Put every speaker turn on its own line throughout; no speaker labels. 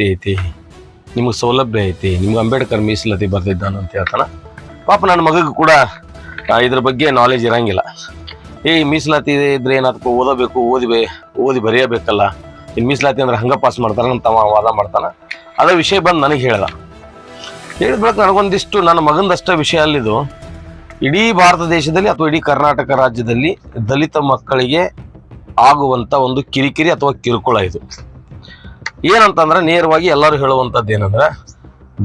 ಮೀಸಲಾತಿ ಐತಿ. ನಿಮಗೆ ಸೌಲಭ್ಯ ಐತಿ, ನಿಮ್ಗೆ ಅಂಬೇಡ್ಕರ್ ಮೀಸಲಾತಿ ಬರ್ದಿದ್ದಾನ ಅಂತ ಹೇಳ್ತಾನ. ಪಾಪ ನನ್ನ ಮಗಗೂ ಕೂಡ ಇದ್ರ ಬಗ್ಗೆ ನಾಲೆಜ್ ಇರಂಗಿಲ್ಲ. ಏ ಮೀಸಲಾತಿ ಇದ್ರೆ ಏನಾದ್ಕು ಓದಬೇಕು, ಓದಿಬೆ, ಓದಿ ಬರೆಯಬೇಕಲ್ಲ. ಇನ್ನು ಮೀಸಲಾತಿ ಅಂದ್ರೆ ಹಂಗ ಪಾಸ್ ಮಾಡ್ತಾನೆ ಅಂತ ತಮ್ಮ ವಾದ ಮಾಡ್ತಾನೆ. ಅದೇ ವಿಷಯ ಬಂದು ನನಗೆ ಹೇಳ್ದ. ಹೇಳಿದ ಬಳಿಕ ನನಗೊಂದಿಷ್ಟು ನನ್ನ ಮಗಂದಷ್ಟೇ ವಿಷಯ ಅಲ್ಲಿದು. ಇಡೀ ಭಾರತ ದೇಶದಲ್ಲಿ ಅಥವಾ ಇಡೀ ಕರ್ನಾಟಕ ರಾಜ್ಯದಲ್ಲಿ ದಲಿತ ಮಕ್ಕಳಿಗೆ ಆಗುವಂತ ಒಂದು ಕಿರಿಕಿರಿ ಅಥವಾ ಕಿರುಕುಳ ಇದು. ಏನಂತಂದ್ರೆ ನೇರವಾಗಿ ಎಲ್ಲರೂ ಹೇಳುವಂಥದ್ದು ಏನಂದ್ರೆ,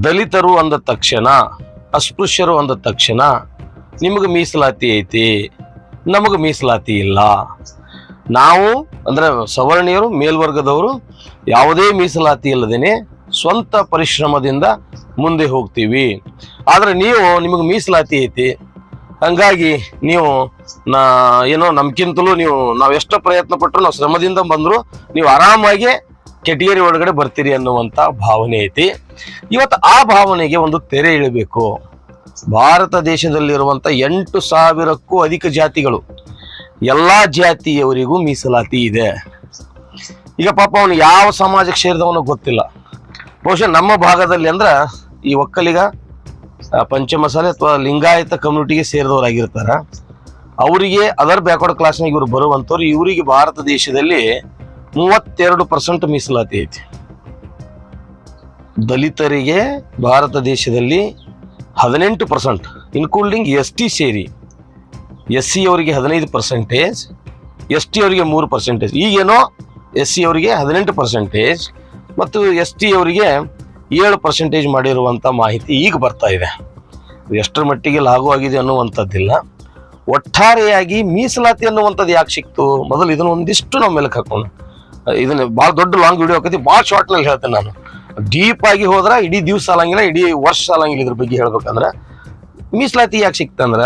ದಲಿತರು ಅಂದ ತಕ್ಷಣ, ಅಸ್ಪೃಶ್ಯರು ಅಂದ ತಕ್ಷಣ, ನಿಮಗೆ ಮೀಸಲಾತಿ ಐತಿ, ನಮಗೆ ಮೀಸಲಾತಿ ಇಲ್ಲ. ನಾವು ಅಂದ್ರೆ ಸವರ್ಣೀಯರು, ಮೇಲ್ವರ್ಗದವರು ಯಾವುದೇ ಮೀಸಲಾತಿ ಇಲ್ಲದೇನೆ ಸ್ವಂತ ಪರಿಶ್ರಮದಿಂದ ಮುಂದೆ ಹೋಗ್ತೀವಿ. ಆದ್ರೆ ನೀವು ನಿಮಗೆ ಮೀಸಲಾತಿ ಐತಿ. ಹಂಗಾಗಿ ನೀವು ನಾ ಏನೋ ನಮ್ಗಿಂತಲೂ ನೀವು ನಾವು ಎಷ್ಟು ಪ್ರಯತ್ನ ಪಟ್ಟರು ನಾವು ಶ್ರಮದಿಂದ ಬಂದರೂ, ನೀವು ಆರಾಮಾಗಿ ಕೆಟಗರಿ ಒಳಗಡೆ ಬರ್ತೀರಿ ಅನ್ನುವಂತ ಭಾವನೆ ಐತಿ. ಇವತ್ತು ಆ ಭಾವನೆಗೆ ಒಂದು ತೆರೆ ಇಳಬೇಕು. ಭಾರತ ದೇಶದಲ್ಲಿರುವಂತ ಎಂಟು ಸಾವಿರಕ್ಕೂ ಅಧಿಕ ಜಾತಿಗಳು. ಎಲ್ಲಾ ಜಾತಿಯವರಿಗೂ ಮೀಸಲಾತಿ ಇದೆ. ಈಗ ಪಾಪ ಅವನು ಯಾವ ಸಮಾಜಕ್ಕೆ ಸೇರಿದವನು ಗೊತ್ತಿಲ್ಲ. ಬಹುಶಃ ನಮ್ಮ ಭಾಗದಲ್ಲಿ ಅಂದ್ರ ಈ ಒಕ್ಕಲಿಗ ಪಂಚಮಸಾಲೆ ಅಥವಾ ಲಿಂಗಾಯತ ಕಮ್ಯುನಿಟಿಗೆ ಸೇರಿದವರಾಗಿರ್ತಾರ. ಅವರಿಗೆ ಅದರ್ ಬ್ಯಾಕ್ವರ್ಡ್ ಕ್ಲಾಸ್ನಾಗ ಇವರು ಬರುವಂಥವ್ರು, ಇವರಿಗೆ ಭಾರತ ದೇಶದಲ್ಲಿ ಮೂವತ್ತೆರಡು ಪರ್ಸೆಂಟ್ ಮೀಸಲಾತಿ ಐತಿ. ದಲಿತರಿಗೆ ಭಾರತ ದೇಶದಲ್ಲಿ ಹದಿನೆಂಟು ಪರ್ಸೆಂಟ್ ಇನ್ಕ್ಲೂಡಿಂಗ್ ಎಸ್ ಟಿ ಸೇರಿ. ಎಸ್ ಸಿ ಅವರಿಗೆ ಹದಿನೈದು ಪರ್ಸೆಂಟೇಜ್ ಎಸ್ ಟಿ ಅವರಿಗೆ ಮೂರು ಪರ್ಸೆಂಟೇಜ್ ಈಗೇನೋ ಎಸ್ ಸಿ ಅವರಿಗೆ ಹದಿನೆಂಟು ಪರ್ಸೆಂಟೇಜ್ ಮತ್ತು ಎಸ್ ಟಿ ಅವರಿಗೆ ಏಳು ಪರ್ಸೆಂಟೇಜ್ ಮಾಡಿರುವಂಥ ಮಾಹಿತಿ ಈಗ ಬರ್ತಾ ಇದೆ. ಎಷ್ಟರ ಮಟ್ಟಿಗೆ ಲಾಗು ಆಗಿದೆ ಅನ್ನುವಂಥದ್ದಿಲ್ಲ. ಒಟ್ಟಾರೆಯಾಗಿ ಮೀಸಲಾತಿ ಅನ್ನುವಂಥದ್ದು ಯಾಕೆ ಸಿಕ್ತು? ಮೊದಲು ಇದನ್ನ ಒಂದಿಷ್ಟು ನಾವು ಮೇಲೆ ಹಾಕೋಣ. ಇದನ್ನ ಬಹಳ ದೊಡ್ಡ ಲಾಂಗ್ ವಿಡಿಯೋ ಆಕತಿ, ಭಾಳ ಶಾರ್ಟ್ನಲ್ಲಿ ಹೇಳ್ತೇನೆ ನಾನು. ಡೀಪ್ ಆಗಿ ಹೋದ್ರ ಇಡೀ ದಿವಸ ಸಾಲಂಗಿಲ್ಲ, ಇಡೀ ವರ್ಷ ಸಾಲಂಗಿಲ್ಲ ಇದ್ರ ಬಗ್ಗೆ ಹೇಳ್ಬೇಕಂದ್ರೆ. ಮೀಸಲಾತಿ ಯಾಕೆ ಸಿಕ್ತಂದ್ರ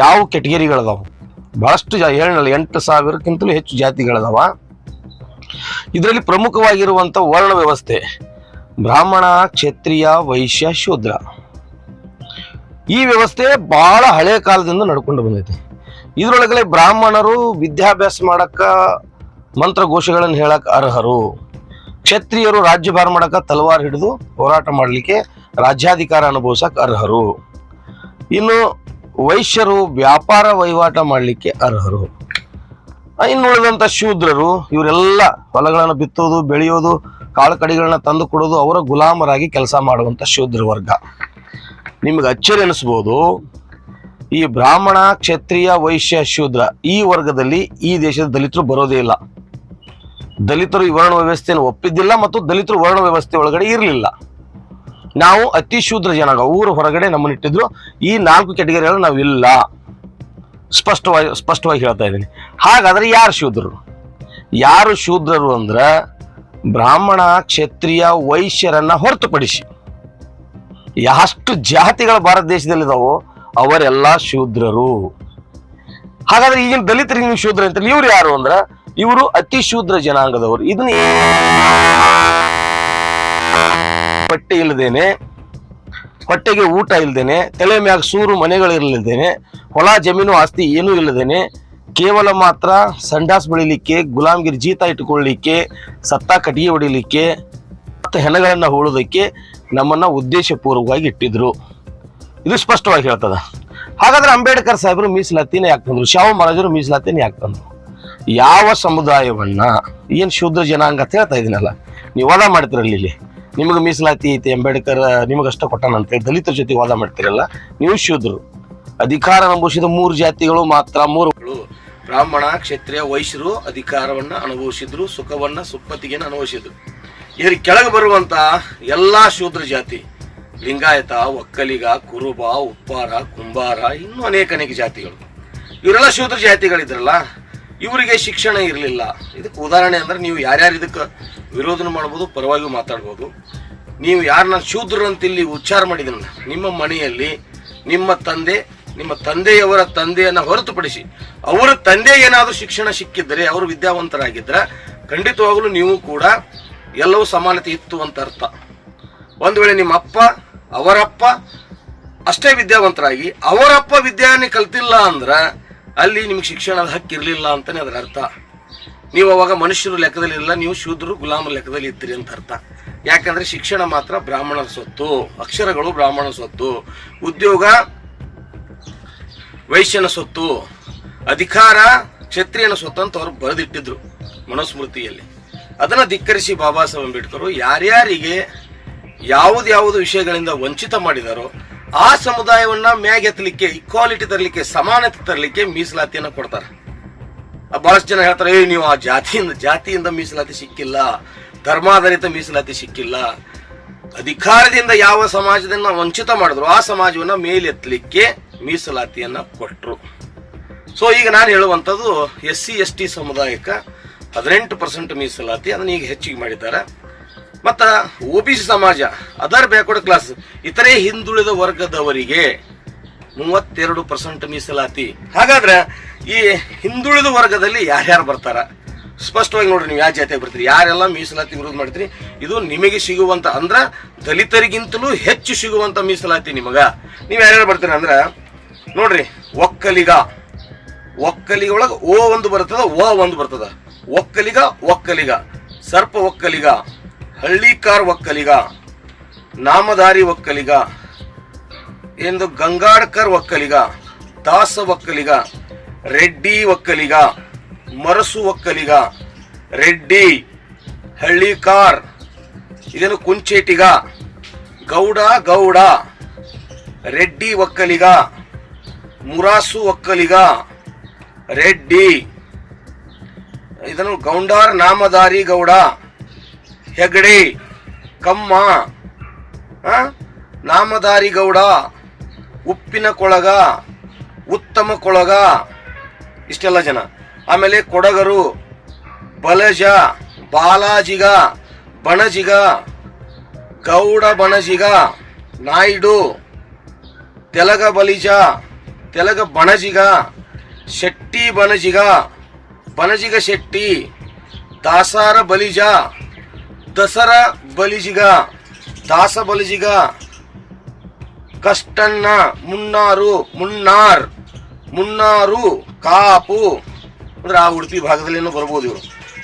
ಯಾವ ಕೆಟಗರಿಗಳದಾವ ಬಹಳಷ್ಟು ಜಾ ಹೇಳಿನಲ್ಲ ಎಂಟು ಸಾವಿರಕ್ಕಿಂತಲೂ ಹೆಚ್ಚು ಜಾತಿಗಳದಾವ ಇದರಲ್ಲಿ ಪ್ರಮುಖವಾಗಿರುವಂತ ವರ್ಣ ವ್ಯವಸ್ಥೆ, ಬ್ರಾಹ್ಮಣ, ಕ್ಷತ್ರಿಯ, ವೈಶ್ಯ, ಶೂದ್ರ. ಈ ವ್ಯವಸ್ಥೆ ಬಹಳ ಹಳೆ ಕಾಲದಿಂದ ನಡ್ಕೊಂಡು ಬಂದೈತಿ. ಇದ್ರೊಳಗಡೆ ಬ್ರಾಹ್ಮಣರು ವಿದ್ಯಾಭ್ಯಾಸ ಮಾಡಕ್ಕ ಮಂತ್ರಘೋಷಗಳನ್ನು ಹೇಳಕ್ ಅರ್ಹರು. ಕ್ಷತ್ರಿಯರು ರಾಜ್ಯಭಾರ ಮಾಡಕ ತಲವಾರ್ ಹಿಡಿದು ಹೋರಾಟ ಮಾಡಲಿಕ್ಕೆ ರಾಜ್ಯಾಧಿಕಾರ ಅನುಭವಿಸಕ್ ಅರ್ಹರು. ಇನ್ನು ವೈಶ್ಯರು ವ್ಯಾಪಾರ ವಹಿವಾಟ ಮಾಡಲಿಕ್ಕೆ ಅರ್ಹರು. ಇನ್ನುಳಿದಂಥ ಶೂದ್ರರು, ಇವರೆಲ್ಲ ಹೊಲಗಳನ್ನು ಬಿತ್ತೋದು, ಬೆಳೆಯೋದು ಕಾಳು ಕಡಿಗಳನ್ನ ತಂದು ಕೊಡೋದು, ಅವರ ಗುಲಾಮರಾಗಿ ಕೆಲಸ ಮಾಡುವಂಥ ಶೂದ್ರ ವರ್ಗ ನಿಮಗೆ ಅಚ್ಚರಿ ಅನಿಸ್ಬೋದು ಈ ಬ್ರಾಹ್ಮಣ ಕ್ಷತ್ರಿಯ ವೈಶ್ಯ ಶೂದ್ರ ಈ ವರ್ಗದಲ್ಲಿ ಈ ದೇಶದ ದಲಿತರು ಬರೋದೇ ಇಲ್ಲ. ದಲಿತರು ಈ ವರ್ಣ ವ್ಯವಸ್ಥೆಯನ್ನು ಒಪ್ಪಿದ್ದಿಲ್ಲ ಮತ್ತು ದಲಿತರು ವರ್ಣ ವ್ಯವಸ್ಥೆ ಒಳಗಡೆ ಇರಲಿಲ್ಲ. ನಾವು ಅತಿ ಶೂದ್ರ ಜನಾಂಗ, ಊರು ಹೊರಗಡೆ ನಮ್ಮನ್ನಿಟ್ಟಿದ್ರು, ಈ ನಾಲ್ಕು ಕೆಟಗರಿಗಳು ನಾವು ಇಲ್ಲ. ಸ್ಪಷ್ಟವಾಗಿ ಸ್ಪಷ್ಟವಾಗಿ ಹೇಳ್ತಾ ಇದ್ದೀನಿ. ಹಾಗಾದ್ರೆ ಯಾರು ಶೂದ್ರರು? ಯಾರು ಶೂದ್ರರು ಅಂದ್ರೆ ಬ್ರಾಹ್ಮಣ ಕ್ಷತ್ರಿಯ ವೈಶ್ಯರನ್ನ ಹೊರತುಪಡಿಸಿ. ಎಷ್ಟು ಜಾತಿಗಳು ಭಾರತ ದೇಶದಲ್ಲಿದಾವೋ ಅವರೆಲ್ಲ ಶೂದ್ರರು. ಹಾಗಾದ್ರೆ ಈಗಿನ ದಲಿತರಿಗೆ ನೀವು ಶೂದ್ರ ಅಂತ ಇವ್ರು ಯಾರು ಅಂದ್ರ ಇವರು ಅತಿ ಶೂದ್ರ ಜನಾಂಗದವರು. ಇದನ್ನ ಪಟ್ಟಿ ಇಲ್ಲದೇನೆ ಹೊಟ್ಟೆಗೆ ಊಟ ಇಲ್ಲದೇನೆ ತಲೆ ಮ್ಯಾಗ ಸೂರು ಮನೆಗಳಿರಲಿದ್ದೇನೆ ಹೊಲ ಜಮೀನು ಆಸ್ತಿ ಏನೂ ಇಲ್ಲದೇನೆ ಕೇವಲ ಮಾತ್ರ ಸಂಡಾಸ್ ಬೆಳಿಲಿಕ್ಕೆ, ಗುಲಾಮ್ಗಿರಿ ಜೀತ ಇಟ್ಟುಕೊಳ್ಳಿಕ್ಕೆ ಸತ್ತ ಕಟ್ಟಿಗೆ ಹೊಡಿಲಿಕ್ಕೆ, ಮತ್ತು ಹೆಣಗಳನ್ನು ಹೋಳೋದಕ್ಕೆ ನಮ್ಮನ್ನು ಉದ್ದೇಶಪೂರ್ವಕವಾಗಿ ಇಟ್ಟಿದ್ರು. ಇದು ಸ್ಪಷ್ಟವಾಗಿ ಹೇಳ್ತದ. ಹಾಗಾದ್ರೆ ಅಂಬೇಡ್ಕರ್ ಸಾಹೇಬರು ಮೀಸಲಾತಿನೇ ಯಾಕೆ ತಂದ್ರು? ಶಾವು ಮಹಾರಾಜರು ಮೀಸಲಾತಿನೇ ಯಾಕೆ ತಂದ್ರು? ಯಾವ ಸಮುದಾಯವನ್ನ, ಏನ್ ಶೂದ್ರ ಜನಾಂಗ ಅಂತ ಹೇಳ್ತಾ ಇದೀನಲ್ಲ, ನೀವು ವಾದ ಮಾಡ್ತಿರಲ್ಲ ಇಲ್ಲಿ. ನಿಮಗೆ ಮೀಸಲಾತಿ ಐತಿ, ಅಂಬೇಡ್ಕರ್ ನಿಮಗಷ್ಟ ಕೊಟ್ಟನಂತೆ ದಲಿತರ ಜೊತೆ ವಾದ ಮಾಡ್ತಿರಲ್ಲ, ನೀವು ಶೂದ್ರರು ಅಧಿಕಾರ ಅನುಭವಿಸಿದ ಮೂರು ಜಾತಿಗಳು ಮಾತ್ರ, ಮೂರು ಬ್ರಾಹ್ಮಣ, ಕ್ಷತ್ರಿಯ ವೈಶ್ಯರು ಅಧಿಕಾರವನ್ನ ಅನುಭವಿಸಿದ್ರು, ಸುಖವನ್ನ ಸುಪ್ಪತ್ತಿಗೆ ಅನುಭವಿಸಿದ್ರು. ಇದ್ರ ಕೆಳಗೆ ಬರುವಂತ ಎಲ್ಲಾ ಶೂದ್ರ ಜಾತಿ ಲಿಂಗಾಯತ, ಒಕ್ಕಲಿಗ, ಕುರುಬ, ಉಪ್ಪಾರ, ಕುಂಬಾರ, ಇನ್ನೂ ಅನೇಕ ಅನೇಕ ಜಾತಿಗಳು. ಇವರೆಲ್ಲ ಶೂದ್ರ ಜಾತಿಗಳಿದ್ರಲ್ಲ, ಇವರಿಗೆ ಶಿಕ್ಷಣ ಇರಲಿಲ್ಲ. ಇದಕ್ಕೆ ಉದಾಹರಣೆ ಅಂದ್ರೆ ನೀವು ಯಾರ್ಯಾರು ಇದಕ್ಕೆ ವಿರೋಧನ ಮಾಡ್ಬೋದು ಪರವಾಗಿ ಮಾತಾಡ್ಬೋದು. ನೀವು ಯಾರನ್ನ ಶೂದ್ರಂತ ಇಲ್ಲಿ ಉಚ್ಚಾರ ಮಾಡಿದ್ರಲ್ಲ ನಿಮ್ಮ ಮನೆಯಲ್ಲಿ ನಿಮ್ಮ ತಂದೆ, ನಿಮ್ಮ ತಂದೆಯವರ ತಂದೆಯನ್ನ ಹೊರತುಪಡಿಸಿ ಅವರ ತಂದೆ ಏನಾದರೂ ಶಿಕ್ಷಣ ಸಿಕ್ಕಿದ್ದರೆ, ಅವರು ವಿದ್ಯಾವಂತರಾಗಿದ್ರೆ ಖಂಡಿತವಾಗಲೂ ನೀವು ಕೂಡ ಎಲ್ಲವೂ ಸಮಾನತೆ ಇತ್ತು ಅಂತ ಅರ್ಥ. ಒಂದು ವೇಳೆ ನಿಮ್ಮ ಅಪ್ಪ ಅವರಪ್ಪ ಅಷ್ಟೇ ವಿದ್ಯಾವಂತರಾಗಿ, ಅವರಪ್ಪ ವಿದ್ಯೆಯನ್ನು ಕಲ್ತಿಲ್ಲ ಅಂದ್ರ ಅಲ್ಲಿ ನಿಮ್ಗೆ ಶಿಕ್ಷಣದ ಹಕ್ಕಿರ್ಲಿಲ್ಲ ಅಂತಾನೆ ಅದರ ಅರ್ಥ. ನೀವು ಅವಾಗ ಮನುಷ್ಯರು ಲೆಕ್ಕದಲ್ಲಿ ಇಲ್ಲ ನೀವು ಶೂದ್ರರು ಗುಲಾಮರ ಲೆಕ್ಕದಲ್ಲಿ ಇದ್ದೀರಿ ಅಂತ ಅರ್ಥ. ಯಾಕಂದ್ರೆ ಶಿಕ್ಷಣ ಮಾತ್ರ ಬ್ರಾಹ್ಮಣರ ಸೊತ್ತು ಅಕ್ಷರಗಳು ಬ್ರಾಹ್ಮಣರ ಸೊತ್ತು ಉದ್ಯೋಗ ವೈಶ್ಯನ ಸೊತ್ತು ಅಧಿಕಾರ ಕ್ಷತ್ರಿಯನ ಸ್ವತ್ತು ಅಂತ ಅವರು ಬರೆದಿಟ್ಟಿದ್ರು ಮನುಸ್ಮೃತಿಯಲ್ಲಿ. ಅದನ್ನ ಧಿಕ್ಕರಿಸಿ ಬಾಬಾ ಸಾಹೇಬ್ ಅಂಬೇಡ್ಕರ್ ಯಾರ್ಯಾರಿಗೆ ಯಾವ್ದು ಯಾವುದು ವಿಷಯಗಳಿಂದ ವಂಚಿತ ಮಾಡಿದಾರೋ ಆ ಸಮುದಾಯವನ್ನ ಮ್ಯಾಗೆತ್ತಲಿಕ್ಕೆ ಇಕ್ವಾಲಿಟಿ ತರಲಿಕ್ಕೆ, ಸಮಾನತೆ ತರಲಿಕ್ಕೆ ಮೀಸಲಾತಿಯನ್ನು ಕೊಡ್ತಾರೆ. ಬಹಳಷ್ಟು ಜನ ಹೇಳ್ತಾರೆ ಏ ನೀವು ಆ ಜಾತಿಯಿಂದ ಜಾತಿಯಿಂದ ಮೀಸಲಾತಿ ಸಿಕ್ಕಿಲ್ಲ, ಧರ್ಮಾಧಾರಿತ ಮೀಸಲಾತಿ ಸಿಕ್ಕಿಲ್ಲ. ಅಧಿಕಾರದಿಂದ ಯಾವ ಸಮಾಜದನ್ನ ವಂಚಿತ ಮಾಡಿದ್ರು ಆ ಸಮಾಜವನ್ನ ಮೇಲೆತ್ತಲಿಕ್ಕೆ ಮೀಸಲಾತಿಯನ್ನ ಕೊಟ್ಟರು ಸೊ ಈಗ ನಾನು ಹೇಳುವಂಥದ್ದು ಎಸ್ ಸಿ ಎಸ್ ಟಿ ಸಮುದಾಯಕ್ಕೆ ಹದಿನೆಂಟು ಪರ್ಸೆಂಟ್ ಮೀಸಲಾತಿ ಅದನ್ನ ಈಗ ಹೆಚ್ಚಿಗೆ ಮಾಡಿದ್ದಾರೆ. ಮತ್ತ ಒ ಬಿ ಸಿ ಸಮಾಜ ಅದರ್ ಬ್ಯಾಕ್ವರ್ಡ್ ಕ್ಲಾಸ್ ಇತರೆ ಹಿಂದುಳಿದ ವರ್ಗದವರಿಗೆ ಮೂವತ್ತೆರಡು ಪರ್ಸೆಂಟ್ ಮೀಸಲಾತಿ. ಹಾಗಾದ್ರೆ ಈ ಹಿಂದುಳಿದ ವರ್ಗದಲ್ಲಿ ಯಾರ್ಯಾರು ಬರ್ತಾರ? ಸ್ಪಷ್ಟವಾಗಿ ನೋಡ್ರಿ ನೀವು ಯಾವ ಜಾತಿಯಾಗಿ ಬರ್ತೀರಿ? ಯಾರೆಲ್ಲ ಮೀಸಲಾತಿ ವಿರೋಧ ಮಾಡ್ತೀರಿ? ಇದು ನಿಮಗೆ ಸಿಗುವಂತ, ಅಂದ್ರೆ ದಲಿತರಿಗಿಂತಲೂ ಹೆಚ್ಚು ಸಿಗುವಂತ ಮೀಸಲಾತಿ ನಿಮಗೆ. ನೀವು ಯಾರ್ಯಾರು ಬರ್ತೀರಿ ಅಂದ್ರೆ, ನೋಡ್ರಿ, ಒಕ್ಕಲಿಗ. ಒಕ್ಕಲಿಗ ಒಳಗ ಓ ಒಂದು ಬರ್ತದ ಓ ಒಂದು ಬರ್ತದ. ಒಕ್ಕಲಿಗ ಒಕ್ಕಲಿಗ. ಸರ್ಪ ಒಕ್ಕಲಿಗ. ಹಳ್ಳಿಕಾರ್ ಒಕ್ಕಲಿಗ ನಾಮಧಾರಿ ಒಕ್ಕಲಿಗ, ಎಂದು ಗಂಗಾಡ್ಕರ್ ಒಕ್ಕಲಿಗ, ದಾಸ ಒಕ್ಕಲಿಗ, ರೆಡ್ಡಿ ಒಕ್ಕಲಿಗ, ಮರಸು ಒಕ್ಕಲಿಗ, ರೆಡ್ಡಿ ಹಳ್ಳಿಕಾರ್ ಇದನ್ನು ಕುಂಚೇಟಿಗ, ಗೌಡ ಗೌಡ, ರೆಡ್ಡಿ ಒಕ್ಕಲಿಗ, ಮುರಾಸು ಒಕ್ಕಲಿಗ, ರೆಡ್ಡಿ. ಇದನ್ನು ಗೌಂಡಾರ್ ನಾಮಧಾರಿ ಗೌಡ ಹೆಗಡೆ ಕಮ್ಮ ನಾಮಧಾರಿಗೌಡ ನಾಮಧಾರಿ ಗೌಡ, ಉಪ್ಪಿನ ಕೊಳಗ, ಉತ್ತಮ ಕೊಳಗ, ಇಷ್ಟೆಲ್ಲ ಜನ. ಆಮೇಲೆ ಕೊಡಗರು, ಬಲಜ, ಬಾಲಾಜಿಗ, ಬಣಜಿಗ, ಗೌಡ ಬಣಜಿಗ, ನಾಯ್ಡು, ತೆಲಗ ಬಲಿಜ, ತೆಲಗ ಬಣಜಿಗ, ಶೆಟ್ಟಿ ಬಣಜಿಗ ಬಣಜಿಗ ಶೆಟ್ಟಿ, ದಾಸಾರ ಬಲಿಜ ದಸರ ಬಲಿಜಿಗ, ದಾಸ ಬಲಿಜಿಗ, ಕಷ್ಟಣ್ಣ, ಮುನ್ನಾರು, ಮುನ್ನಾರ್, ಮುನ್ನಾರು, ಕಾಪು. ಅಂದ್ರೆ ಆ ಉಡುಪಿ ಭಾಗದಲ್ಲಿ ಬರ್ಬೋದು ಇವರು.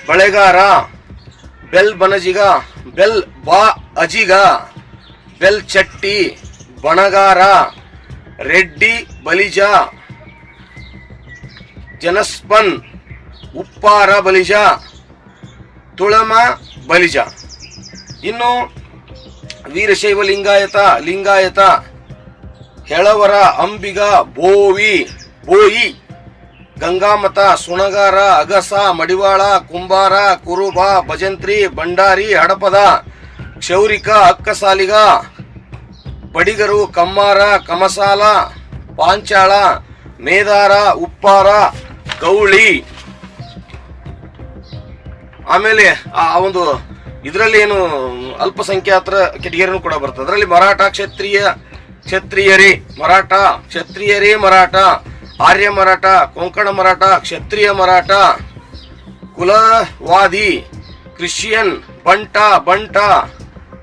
ಬಳೆಗಾರ, ಬೆಲ್ ಬನಜಿಗ, ಬೆಲ್ ಬಾ ಅಜಿಗ, ಬೆಲ್ ಚಟ್ಟಿ, ಬಣಗಾರ, ರೆಡ್ಡಿ ಬಲಿಜ, ಜನಸ್ಪನ್, ಉಪ್ಪಾರ ಬಲಿಜ. ತುಳಮ ಬಲಿಜ. ಇನ್ನು ವೀರಶೈವ ಲಿಂಗಾಯತ ಲಿಂಗಾಯತ, ಹೆಳವರ, ಅಂಬಿಗ, ಬೋವಿ, ಬೋಯಿ, ಗಂಗಾಮತ, ಸುಣಗಾರ, ಅಗಸ, ಮಡಿವಾಳ, ಕುಂಬಾರ, ಕುರುಬ, ಭಜಂತ್ರಿ, ಭಂಡಾರಿ, ಹಡಪದ, ಕ್ಷೌರಿಕ, ಅಕ್ಕಸಾಲಿಗ, ಬಡಿಗರು, ಕಮ್ಮಾರ, ಕಮಸಾಲ, ಪಾಂಚಾಳ, ಮೇದಾರ, ಉಪ್ಪಾರ, ಗೌಳಿ ಆಮೇಲೆ ಆ ಒಂದು ಇದರಲ್ಲಿ ಏನು ಅಲ್ಪಸಂಖ್ಯಾತರ ಕೆಟಗರಿನೂ ಕೂಡ ಬರ್ತದೆ. ಅದರಲ್ಲಿ ಮರಾಠ ಕ್ಷತ್ರಿಯ, ಕ್ಷತ್ರಿಯರೇ ಮರಾಠ ಕ್ಷತ್ರಿಯರೇ ಮರಾಠ, ಆರ್ಯ ಮರಾಠ, ಕೊಂಕಣ ಮರಾಠ, ಕ್ಷತ್ರಿಯ ಮರಾಠ, ಕುಲವಾದಿ, ಕ್ರಿಶ್ಚಿಯನ್, ಬಂಟ ಬಂಟ,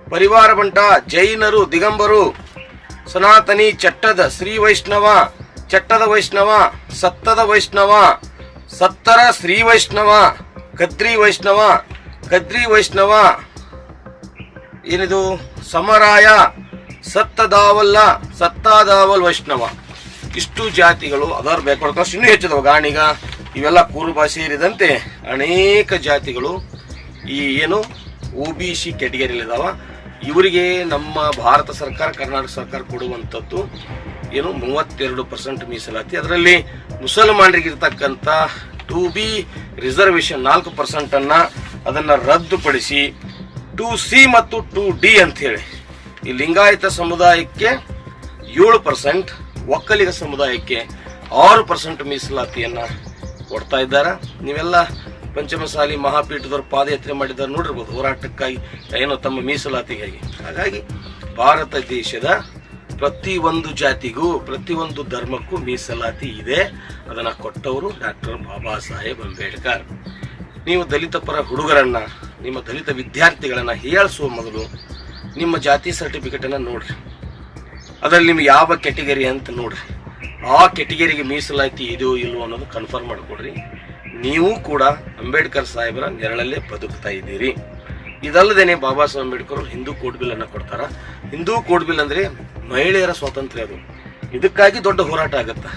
ಪರಿವಾರ ಬಂಟ, ಜೈನರು, ದಿಗಂಬರು, ಸನಾತನಿ, ಚಟ್ಟದ, ಶ್ರೀ ವೈಷ್ಣವ, ಚಟ್ಟದ ವೈಷ್ಣವ, ಸತ್ತದ ವೈಷ್ಣವ, ಸತ್ತರ ಶ್ರೀ ವೈಷ್ಣವ ಕದ್ರಿ ವೈಷ್ಣವ ಕದ್ರಿ ವೈಷ್ಣವ. ಏನಿದು? ಸಮರಾಯ, ಸತ್ತದಾವಲ್ಲ, ಸತ್ತಾದಾವಲ್ ವೈಷ್ಣವ. ಇಷ್ಟು ಜಾತಿಗಳು ಅದರ ಬೇಕಾದ ಇನ್ನೂ ಹೆಚ್ಚಿದವು. ಗಾಣಿಗ ಇವೆಲ್ಲ ಕುರುಬ ಸೇರಿದಂತೆ ಅನೇಕ ಜಾತಿಗಳು ಈ ಏನು ಒ ಬಿ ಸಿ ಇದಾವ. ಇವರಿಗೆ ನಮ್ಮ ಭಾರತ ಸರ್ಕಾರ, ಕರ್ನಾಟಕ ಸರ್ಕಾರ ಕೊಡುವಂಥದ್ದು ಏನು ಮೂವತ್ತೆರಡು ಪರ್ಸೆಂಟ್ ಮೀಸಲಾತಿ. ಅದರಲ್ಲಿ ಮುಸಲ್ಮಾನರಿಗಿರ್ತಕ್ಕಂಥ ಟು ಬಿ ರಿಸರ್ವೇಶನ್ ನಾಲ್ಕು ಪರ್ಸೆಂಟನ್ನು ಅದನ್ನು ರದ್ದುಪಡಿಸಿ ಟು ಸಿ ಮತ್ತು ಟು ಡಿ ಅಂತ ಹೇಳಿ. ಈ ಲಿಂಗಾಯತ ಸಮುದಾಯಕ್ಕೆ ಏಳು ಪರ್ಸೆಂಟ್, ಒಕ್ಕಲಿಗ ಸಮುದಾಯಕ್ಕೆ ಆರು ಪರ್ಸೆಂಟ್ ಮೀಸಲಾತಿಯನ್ನ ಕೊಡ್ತಾ ಇದ್ದಾರೆ. ನೀವೆಲ್ಲ ಪಂಚಮಸಾಲಿ ಮಹಾಪೀಠದವ್ರು ಪಾದಯಾತ್ರೆ ಮಾಡಿದ್ದಾರೆ, ನೋಡಿರ್ಬೋದು ಹೋರಾಟಕ್ಕಾಗಿ, ಏನೋ ತಮ್ಮ ಮೀಸಲಾತಿಗಾಗಿ. ಹಾಗಾಗಿ ಭಾರತ ದೇಶದ ಪ್ರತಿಯೊಂದು ಜಾತಿಗೂ ಪ್ರತಿಯೊಂದು ಧರ್ಮಕ್ಕೂ ಮೀಸಲಾತಿ ಇದೆ. ಅದನ್ನ ಕೊಟ್ಟವರು ಡಾಕ್ಟರ್ ಬಾಬಾ ಸಾಹೇಬ್ ಅಂಬೇಡ್ಕರ್. ನೀವು ದಲಿತ ಪರ ಹುಡುಗರನ್ನ, ನಿಮ್ಮ ದಲಿತ ವಿದ್ಯಾರ್ಥಿಗಳನ್ನ ಹೀಯಾಳಿಸುವ ಮೊದಲು ನಿಮ್ಮ ಜಾತಿ ಸರ್ಟಿಫಿಕೇಟ್ ಅನ್ನ ನೋಡ್ರಿ. ಅದರಲ್ಲಿ ನಿಮ್ಗೆ ಯಾವ ಕೆಟಗರಿ ಅಂತ ನೋಡ್ರಿ. ಆ ಕೆಟಗರಿಗೆ ಮೀಸಲಾತಿ ಇದೆಯೋ ಇಲ್ವೋ ಅನ್ನೋದು ಕನ್ಫರ್ಮ್ ಮಾಡಿಕೊಡ್ರಿ. ನೀವು ಕೂಡ ಅಂಬೇಡ್ಕರ್ ಸಾಹೇಬರ ನೆರಳಲ್ಲೇ ಬದುಕ್ತಾ ಇದ್ದೀರಿ. ಇದಲ್ಲದೇನೆ ಬಾಬಾ ಸಾಹೇಬ್ ಅಂಬೇಡ್ಕರ್ ಹಿಂದೂ ಕೋಡ್ ಬಿಲ್ ಅನ್ನ ಕೊಡ್ತಾರ. ಹಿಂದೂ ಕೋಡ್ ಬಿಲ್ ಅಂದ್ರೆ ಮಹಿಳೆಯರ ಸ್ವಾತಂತ್ರ್ಯ ಅದು. ಇದಕ್ಕಾಗಿ ದೊಡ್ಡ ಹೋರಾಟ ಆಗುತ್ತೆ.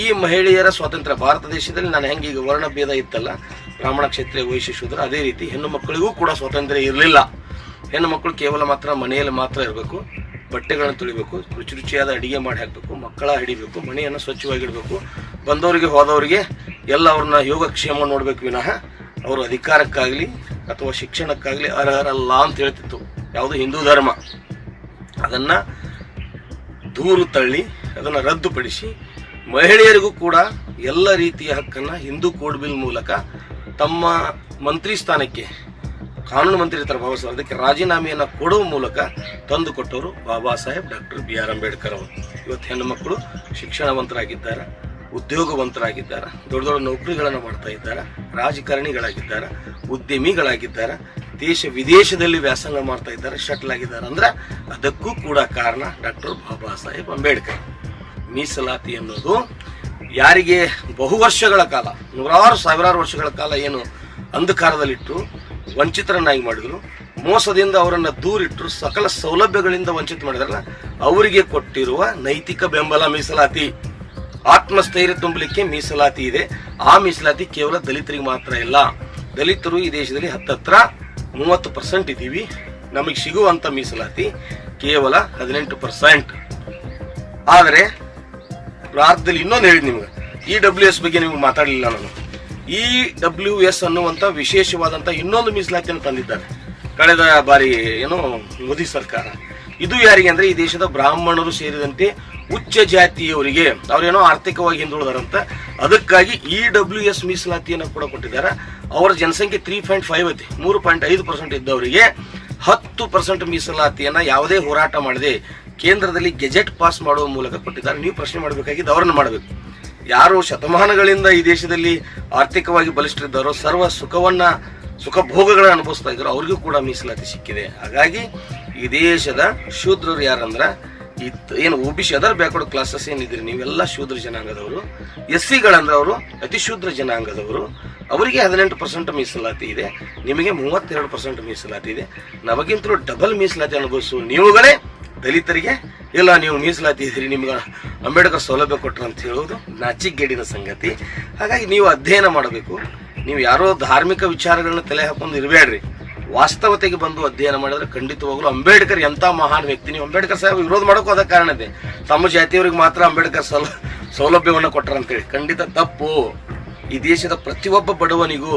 ಈ ಮಹಿಳೆಯರ ಸ್ವಾತಂತ್ರ್ಯ ಭಾರತ ದೇಶದಲ್ಲಿ ನಾನು ಹೆಂಗೆ ಈಗ ವರ್ಣ ಭೇದ ಇತ್ತಲ್ಲ, ಬ್ರಾಹ್ಮಣ ಕ್ಷೇತ್ರ ವೈಶಿಷ್ಟ್ರು ಅದೇ ರೀತಿ ಹೆಣ್ಣು ಮಕ್ಕಳಿಗೂ ಕೂಡ ಸ್ವಾತಂತ್ರ್ಯ ಇರಲಿಲ್ಲ. ಹೆಣ್ಣು ಮಕ್ಕಳು ಕೇವಲ ಮಾತ್ರ ಮನೆಯಲ್ಲಿ ಮಾತ್ರ ಇರಬೇಕು, ಬಟ್ಟೆಗಳನ್ನು ತುಳಿಬೇಕು, ರುಚಿ ರುಚಿಯಾದ ಅಡಿಗೆ ಮಾಡಿ ಹಾಕಬೇಕು, ಮಕ್ಕಳ ಹಿಡಿಬೇಕು, ಮನೆಯನ್ನು ಸ್ವಚ್ಛವಾಗಿಡಬೇಕು. ಬಂದವರಿಗೆ ಹೋದವರಿಗೆ ಎಲ್ಲ ಅವ್ರನ್ನ ಯೋಗಕ್ಷೇಮ ನೋಡಬೇಕು ವಿನಃ ಅವರು ಅಧಿಕಾರಕ್ಕಾಗಲಿ ಅಥವಾ ಶಿಕ್ಷಣಕ್ಕಾಗಲಿ ಅರ್ಹರಲ್ಲ ಅಂತ ಹೇಳ್ತಿತ್ತು. ಯಾವುದು ಹಿಂದೂ ಧರ್ಮ. ಅದನ್ನು ದೂರು ತಳ್ಳಿ ಅದನ್ನು ರದ್ದುಪಡಿಸಿ ಮಹಿಳೆಯರಿಗೂ ಕೂಡ ಎಲ್ಲ ರೀತಿಯ ಹಕ್ಕನ್ನು ಹಿಂದೂ ಕೋಡ್ ಬಿಲ್ ಮೂಲಕ ತಮ್ಮ ಮಂತ್ರಿ ಸ್ಥಾನಕ್ಕೆ, ಕಾನೂನು ಮಂತ್ರಿ ಥರ ಬಾಬಾ ಅದಕ್ಕೆ ರಾಜೀನಾಮೆಯನ್ನು ಕೊಡುವ ಮೂಲಕ ತಂದು ಕೊಟ್ಟವರು Baba Saheb, doctor B R Ambedkar ಅವರು. ಇವತ್ತು ಹೆಣ್ಣು ಮಕ್ಕಳು ಶಿಕ್ಷಣವಂತರಾಗಿದ್ದಾರೆ, ಉದ್ಯೋಗವಂತರಾಗಿದ್ದಾರೆ, ದೊಡ್ಡ ದೊಡ್ಡ ನೌಕರಿಗಳನ್ನು ಮಾಡ್ತಾ ಇದ್ದಾರೆ, ರಾಜಕಾರಣಿಗಳಾಗಿದ್ದಾರೆ, ಉದ್ಯಮಿಗಳಾಗಿದ್ದಾರೆ. ದೇಶ ವಿದೇಶದಲ್ಲಿ ವ್ಯಾಸಂಗ ಮಾಡ್ತಾ ಇದ್ದಾರೆ, ಶಟ್ಲ್ ಆಗಿದ್ದಾರೆ ಅಂದ್ರೆ ಅದಕ್ಕೂ ಕೂಡ ಕಾರಣ ಡಾಕ್ಟರ್ ಬಾಬಾ ಸಾಹೇಬ್ ಅಂಬೇಡ್ಕರ್. ಮೀಸಲಾತಿ ಅನ್ನೋದು ಯಾರಿಗೆ ಬಹು ವರ್ಷಗಳ ಕಾಲ, ನೂರಾರು ಸಾವಿರಾರು ವರ್ಷಗಳ ಕಾಲ ಏನು ಅಂಧಕಾರದಲ್ಲಿಟ್ಟು ವಂಚಿತರನ್ನಾಗಿ ಮಾಡಿದ್ರು. ಮೋಸದಿಂದ ಅವರನ್ನು ದೂರಿಟ್ಟರು ಸಕಲ ಸೌಲಭ್ಯಗಳಿಂದ ವಂಚಿತ ಮಾಡಿದ್ರಲ್ಲ, ಅವರಿಗೆ ಕೊಟ್ಟಿರುವ ನೈತಿಕ ಬೆಂಬಲ ಮೀಸಲಾತಿ. ಆತ್ಮಸ್ಥೈರ್ಯ ತುಂಬಲಿಕ್ಕೆ ಮೀಸಲಾತಿ ಇದೆ. ಆ ಮೀಸಲಾತಿ ಕೇವಲ ದಲಿತರಿಗೆ ಮಾತ್ರ ಇಲ್ಲ. ದಲಿತರು ಈ ದೇಶದಲ್ಲಿ ಹತ್ತತ್ರ ಮೂವತ್ತು ಪರ್ಸೆಂಟ್ ಇದ್ದೀವಿ. ನಮಗೆ ಸಿಗುವಂಥ ಮೀಸಲಾತಿ ಕೇವಲ ಹದಿನೆಂಟು ಪರ್ಸೆಂಟ್ ಆದರೆ ಭಾರತದಲ್ಲಿ ಇನ್ನೊಂದು ಹೇಳಿದ್ ನಿಮ್ಗೆ ಇ ಡಬ್ಲ್ಯೂ ಎಸ್ ಬಗ್ಗೆ ನಿಮ್ಗೆ ಮಾತಾಡಲಿಲ್ಲ ನಾನು. ಇ ಡಬ್ಲ್ಯೂ ಎಸ್ ಅನ್ನುವಂಥ ವಿಶೇಷವಾದಂಥ ಇನ್ನೊಂದು ಮೀಸಲಾತಿಯನ್ನು ತಂದಿದ್ದಾರೆ. ಕಳೆದ ಬಾರಿ ಏನು, ಮೋದಿ ಸರ್ಕಾರ. ಇದು ಯಾರಿಗೆ ಅಂದರೆ, ಈ ದೇಶದ ಬ್ರಾಹ್ಮಣರು ಸೇರಿದಂತೆ ಉಚ್ಚ ಜಾತಿಯವರಿಗೆ, ಅವರೇನೋ ಆರ್ಥಿಕವಾಗಿ ಹಿಂದುಳಿದಾರಂತ, ಅದಕ್ಕಾಗಿ ಇ ಡಬ್ಲ್ಯೂ ಎಸ್ ಮೀಸಲಾತಿಯನ್ನು ಕೂಡ ಕೊಟ್ಟಿದ್ದಾರೆ. ಅವರ ಜನಸಂಖ್ಯೆ ತ್ರೀ ಪಾಯಿಂಟ್ ಫೈವ್ ಐತಿ. ಮೂರು ಪಾಯಿಂಟ್ ಐದು ಪರ್ಸೆಂಟ್ ಇದ್ದವರಿಗೆ ಹತ್ತು ಪರ್ಸೆಂಟ್ ಮೀಸಲಾತಿಯನ್ನ ಯಾವುದೇ ಹೋರಾಟ ಮಾಡದೆ ಕೇಂದ್ರದಲ್ಲಿ ಗೆಜೆಟ್ ಪಾಸ್ ಮಾಡುವ ಮೂಲಕ ಕೊಟ್ಟಿದ್ದಾರೆ. ನೀವು ಪ್ರಶ್ನೆ ಮಾಡಬೇಕಾಗಿದ್ದು ಅವರನ್ನು ಮಾಡಬೇಕು. ಯಾರು ಶತಮಾನಗಳಿಂದ ಈ ದೇಶದಲ್ಲಿ ಆರ್ಥಿಕವಾಗಿ ಬಲಿಷ್ಠರಿದ್ದಾರೋ, ಸರ್ವ ಸುಖವನ್ನ, ಸುಖ ಭೋಗಗಳನ್ನು ಅನುಭವಿಸ್ತಾ ಇದ್ದಾರೋ, ಅವ್ರಿಗೂ ಕೂಡ ಮೀಸಲಾತಿ ಸಿಕ್ಕಿದೆ. ಹಾಗಾಗಿ ಈ ದೇಶದ ಶೂದ್ರರು ಯಾರಂದ್ರ ಈ ತ- ಏನು O B C other backward classes ಏನಿದ್ರಿ? ನೀವೆಲ್ಲ ಶೂದ್ರ ಜನಾಂಗದವರು. ಎಸ್ ಸಿಗಳಂದ್ರೆ ಅವರು ಅತಿ ಶೂದ್ರ ಜನಾಂಗದವರು. ಅವರಿಗೆ ಹದಿನೆಂಟು ಪರ್ಸೆಂಟ್ ಮೀಸಲಾತಿ ಇದೆ. ನಿಮಗೆ ಮೂವತ್ತೆರಡು ಪರ್ಸೆಂಟ್ ಮೀಸಲಾತಿ ಇದೆ. ನಮಗಿಂತಲೂ ಡಬಲ್ ಮೀಸಲಾತಿ ಅನುಭವಿಸುವ ನೀವುಗಳೇ, ದಲಿತರಿಗೆ, ಇಲ್ಲ ನೀವು ಮೀಸಲಾತಿ ಇದ್ದೀರಿ ನಿಮ್ಗೆ ಅಂಬೇಡ್ಕರ್ ಸೌಲಭ್ಯ ಕೊಟ್ಟರು ಅಂತ ಹೇಳೋದು ನಾಚಿಗೇಡಿನ ಸಂಗತಿ. ಹಾಗಾಗಿ ನೀವು ಅಧ್ಯಯನ ಮಾಡಬೇಕು. ನೀವು ಯಾರೋ ಧಾರ್ಮಿಕ ವಿಚಾರಗಳನ್ನ ತಲೆ ಹಾಕೊಂಡು ಇರಬೇಡ್ರಿ. ವಾಸ್ತವತೆಗೆ ಬಂದು ಅಧ್ಯಯನ ಮಾಡಿದ್ರೆ ಖಂಡಿತವಾಗ್ಲೂ ಅಂಬೇಡ್ಕರ್ ಎಂತ ಮಹಾನ್ ವ್ಯಕ್ತಿ. ನೀವು ಅಂಬೇಡ್ಕರ್ ಸಾಹೇಬ್ ವಿರೋಧ ಮಾಡೋಕ್ಕೂ ಅದ ಕಾರಣ ಇದೆ. ತಮ್ಮ ಜಾತಿಯವರಿಗೆ ಮಾತ್ರ ಅಂಬೇಡ್ಕರ್ ಸೌಲ, ಸೌಲಭ್ಯವನ್ನು ಕೊಟ್ಟರಂತೇಳಿ ಖಂಡಿತ ತಪ್ಪು. ಈ ದೇಶದ ಪ್ರತಿಯೊಬ್ಬ ಬಡವನಿಗೂ,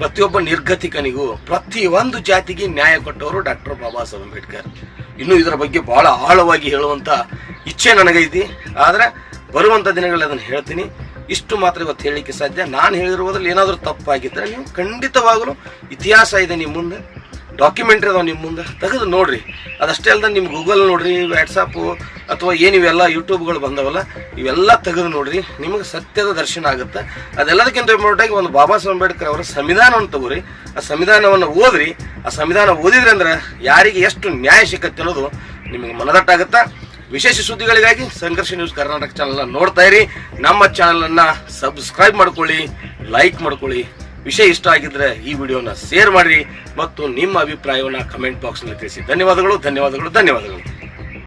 ಪ್ರತಿಯೊಬ್ಬ ನಿರ್ಗತಿಕನಿಗೂ, ಪ್ರತಿಯೊಂದು ಜಾತಿಗೆ ನ್ಯಾಯ ಕೊಟ್ಟವರು ಡಾಕ್ಟರ್ ಬಾಬಾ ಸಾಹೇಬ್ ಅಂಬೇಡ್ಕರ್. ಇನ್ನು ಇದರ ಬಗ್ಗೆ ಬಹಳ ಆಳವಾಗಿ ಹೇಳುವಂತ ಇಚ್ಛೆ ನನಗೈತಿ. ಆದ್ರೆ ಬರುವಂತ ದಿನಗಳಲ್ಲಿ ಅದನ್ನು ಹೇಳ್ತೀನಿ. ಇಷ್ಟು ಮಾತ್ರ ಇವತ್ತು ಹೇಳಲಿಕ್ಕೆ ಸಾಧ್ಯ. ನಾನು ಹೇಳಿರುವುದ್ರಲ್ಲಿ ಏನಾದರೂ ತಪ್ಪಾಗಿದ್ದರೆ ನೀವು ಖಂಡಿತವಾಗಲೂ ಇತಿಹಾಸ ಇದೆ ನಿಮ್ಮ ಮುಂದೆ ಡಾಕ್ಯುಮೆಂಟ್ರಿ ಅದಾವೆ ನಿಮ್ಮ ಮುಂದೆ, ತೆಗೆದು ನೋಡಿರಿ. ಅದಷ್ಟೇ ಅಲ್ಲದೆ ನಿಮ್ಮ ಗೂಗಲ್ ನೋಡಿರಿ ವ್ಯಾಟ್ಸಪ್ಪು ಅಥವಾ ಏನು ಇವೆಲ್ಲ ಯೂಟ್ಯೂಬ್ಗಳು ಬಂದವಲ್ಲ, ಇವೆಲ್ಲ ತೆಗೆದು ನೋಡಿರಿ. ನಿಮಗೆ ಸತ್ಯದ ದರ್ಶನ ಆಗುತ್ತೆ. ಅದೆಲ್ಲದಕ್ಕಿಂತ ಇಂಪಾರ್ಟೆಂಟ್ ಆಗಿ ಒಂದು ಬಾಬಾ ಸಾಹೇಬ್ ಅಂಬೇಡ್ಕರ್ ಅವರ ಸಂವಿಧಾನವನ್ನು ತಗೋರಿ. ಆ ಸಂವಿಧಾನವನ್ನು ಓದ್ರಿ. ಆ ಸಂವಿಧಾನ ಓದಿದ್ರಿ ಅಂದ್ರೆ ಯಾರಿಗೆ ಎಷ್ಟು ನ್ಯಾಯ ಸಿಕ್ಕತ್ತೆ ಅನ್ನೋದು ನಿಮಗೆ ಮನದಟ್ಟಾಗುತ್ತಾ? ವಿಶೇಷ ಸುದ್ದಿಗಳಿಗಾಗಿ ಸಂಘರ್ಷ ನ್ಯೂಸ್ ಕರ್ನಾಟಕ ಚಾನಲ್ ನೋಡ್ತಾ ಇರಿ. ನಮ್ಮ ಚಾನಲ್ ಅನ್ನ ಸಬ್ಸ್ಕ್ರೈಬ್ ಮಾಡ್ಕೊಳ್ಳಿ ಲೈಕ್ ಮಾಡ್ಕೊಳ್ಳಿ. ವಿಷಯ ಇಷ್ಟ ಆಗಿದ್ರೆ ಈ ವಿಡಿಯೋನ ಶೇರ್ ಮಾಡಿ ಮತ್ತು ನಿಮ್ಮ ಅಭಿಪ್ರಾಯವನ್ನು ಕಮೆಂಟ್ ಬಾಕ್ಸ್ನಲ್ಲಿ ತಿಳಿಸಿ. ಧನ್ಯವಾದಗಳು ಧನ್ಯವಾದಗಳು ಧನ್ಯವಾದಗಳು.